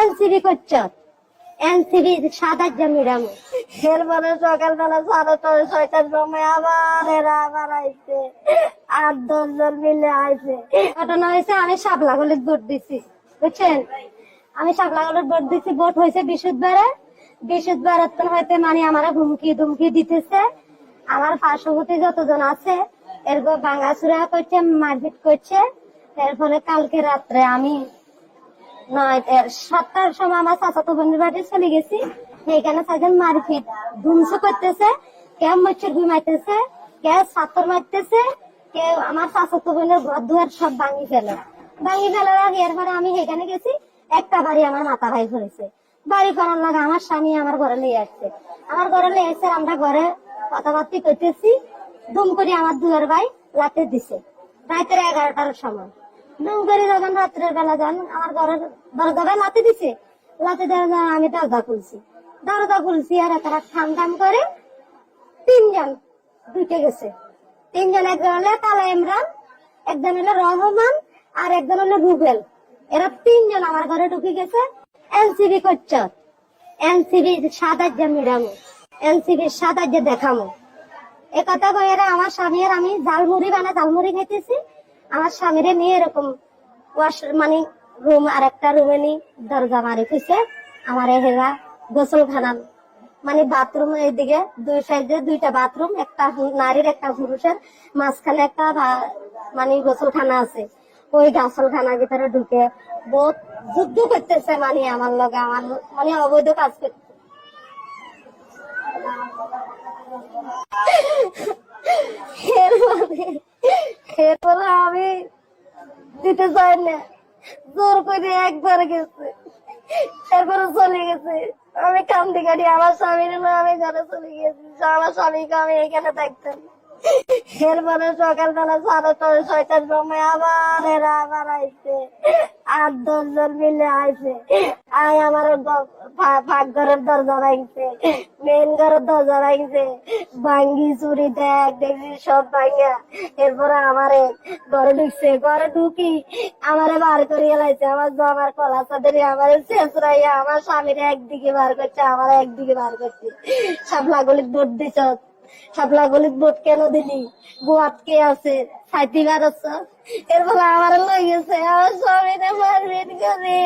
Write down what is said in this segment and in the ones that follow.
NCB করছ? NCB সাত আটজন মিরাম এরপরে সকালবেলা সাড়ে ছয় ছয়টার সময় আবার এরা আবার আইছে। আট দশ জন মিলে আইছে। ঘটনা হয়েছে আমি সাপলা গলিত ভোট দিছি বুঝছেন? আমি সাপলা গলিত ভোট দিছি ভোট হয়েছে বৃহস্পতিবারে বৃহস্পতিবারে তো হয়তো মানে আমার হুমকি ধুমকি দিতেছে। আমার পার্শ্ববর্তী যতজন আছে এরপর ভাঙাচুরা করছে মারপিট করছে। এর ফলে কালকে রাত্রে আমি সাতটার সময় আমার চাচাতো বোনের বাড়ি চলে গেছি। সেইখানে চারজন মারপিট। ধুমস করতেছে, কেউ মচ্ছর ঘুমাইতেছে, কেউ সাতর মারতেছে, কেউ আমার চাচাতো বোনের ঘর দুয়ার সব ভাঙি ফেলে। ভাঙি ফেলে এরপরে আমি সেখানে গেছি, একটা বাড়ি আমার মাথা ভাই করেছে। বাড়ি করার লাগে আমার স্বামী আমার ঘরে নিয়ে আসছে। আমার ঘরে নিয়ে এসে আমরা ঘরে কথাবার্তি করতেছি, দুম করে আমার দুয়ার ভাই লাতে দিছে। রাতের এগারোটার সময়। দুম করে যখন রাত্রের বেলা যান, আমার ঘরের দরজা ভাই লাতে দিছে লাতে দেওয়া আমি দরজা খুলছি। দরজা খুলছি আর তারা খাম খাম করে তিনজন ঢুকে গেছে। তিনজন একজন হলো কালা ইমরান, একজন হলো রহমান, আর একজন হলো রুবেল। এরা তিনজন আমার ঘরে ঢুকে গেছে। এনসিবি করছ। এনসিবি সাত আটজন মিরামো এনসিবি সাত আটজন দেখামো। এ কথা কয়ে আমার স্বামীর আমি ঝালমুড়ি বানা ঝালমুড়ি খাইতেছি। আমার স্বামীরে নিয়ে এরকম ওয়াশ মানে রুম আর একটা রুমে নি দরজা মারি খুঁজছে আমার হেরা গোসলখানা মানে বাথরুম এইদিকে দুই সাইডে দুইটা বাথরুম একটা নারীর, একটা পুরুষের। মাঝখানে একটা মানে গোসলখানা আছে। ওই গোসলখানার ভিতরে ঢুকে বহুত যুদ্ধ করতেছে মানে আমার লগে। আমার মানে অবৈধ কাজ করতে এরপরে এরপরে আমি দিতে চায় না। জোর করে একবার গেছে। এরপরে চলে গেছে। আমি কান্দি কাটি আমার স্বামীর আমি ঘরে চলে গেছি আমার স্বামীকে আমি এখানে থাকতাম এরপরে সকালবেলা সাড়ে ছয়, ছয়টার সময় আবার এরা আবার আইছে। আট, দশ জন মিলে আইছে। আই আমার পাক ঘরের দরজা ভাঙছে মেন ঘরের দরজা ভাঙছে। ভাঙ্গি চুরি, দেখ, দেখছি সব ভাঙ্গা। এরপরে আমারে ঘরে ঢুকছে, ঘরে ঢুকি আমারে বার করিয়ে লাইছে। আমার জামার কলা চাদরে আমারে শেষ রাইয়া আমার স্বামীর একদিকে বার করছে, আমার একদিকে বার করছে। সাপলা গলিত ভোট দিছ। সাপলা গলিত ভোট কেন দিলি? বউ আটকে আছে? সাইতি বারস এর আমার লই গেছে। আমার স্বামীরে মারপিট করে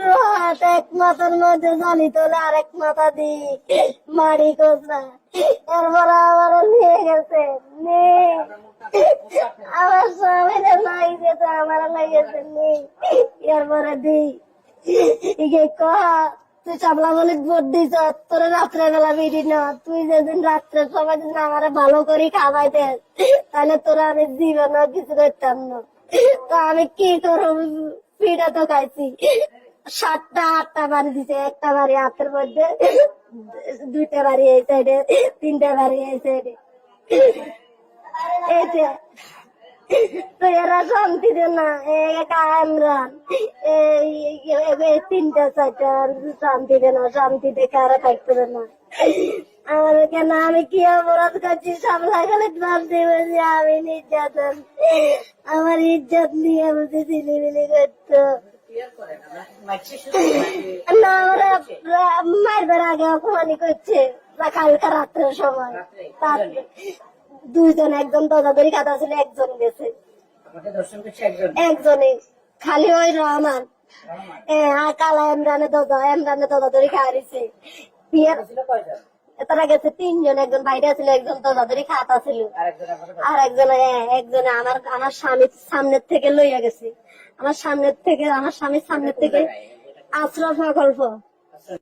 রাত এক মাথার মধ্যে জানি তোলে আরেক মাথা দি। মারি এরপরে আমার নিয়ে গেছে আমার স্বামীরে লাই যেতে আমার লাগেছে নেই এরপরে দি। ইকে কহা তুই চাবলা বলে ভোট দিছ, তোর রাত্রে বেলা বিড়ি না, তুই যেদিন রাত্রে সময় দিন আমারে ভালো করে খাওয়াই দে তাহলে তোরা আমি জীবন কিছু করতাম না। তো আমি কি করব? পিঠা তো খাইছি। সাতটা, আটটা বাড়ি দিছে, একটা বাড়ি হাতের মধ্যে, দুইটা বাড়ি এই সাইডে তিনটা বাড়ি এই সাইডে এই যে তো এরা শান্তি দে না, এই তিনটা চারটা শান্তি দে না, শান্তি দেখে আর থাকতে না। আমার কেন, আমি কি অপরাধ করছি? সামলা গেলে শান্তি বলছি, আমি নির্যাতন, আমার ইজ্জত নিয়ে বলছি ছিলিমিলি করতো। না ওরা মারবার আগে অপমানি করছে বা কালকে রাত্রের সময়। দুইজন একজন দজাদরি কাদা ছিল একজন গেছে। একজন? খালি ওই রহমান। এ কালা এমরানে দজা এমরানে দজা ধরে কয়জন? তারা গেছে তিনজন। একজন বাইরে ছিল একজন ধরে খাতা ছিল আর একজন একজনে আমার আমার স্বামীর সামনের থেকে লইয়া গেছে। আমার সামনের থেকে আমার স্বামীর সামনের থেকে আশ্রয় প্রকল্প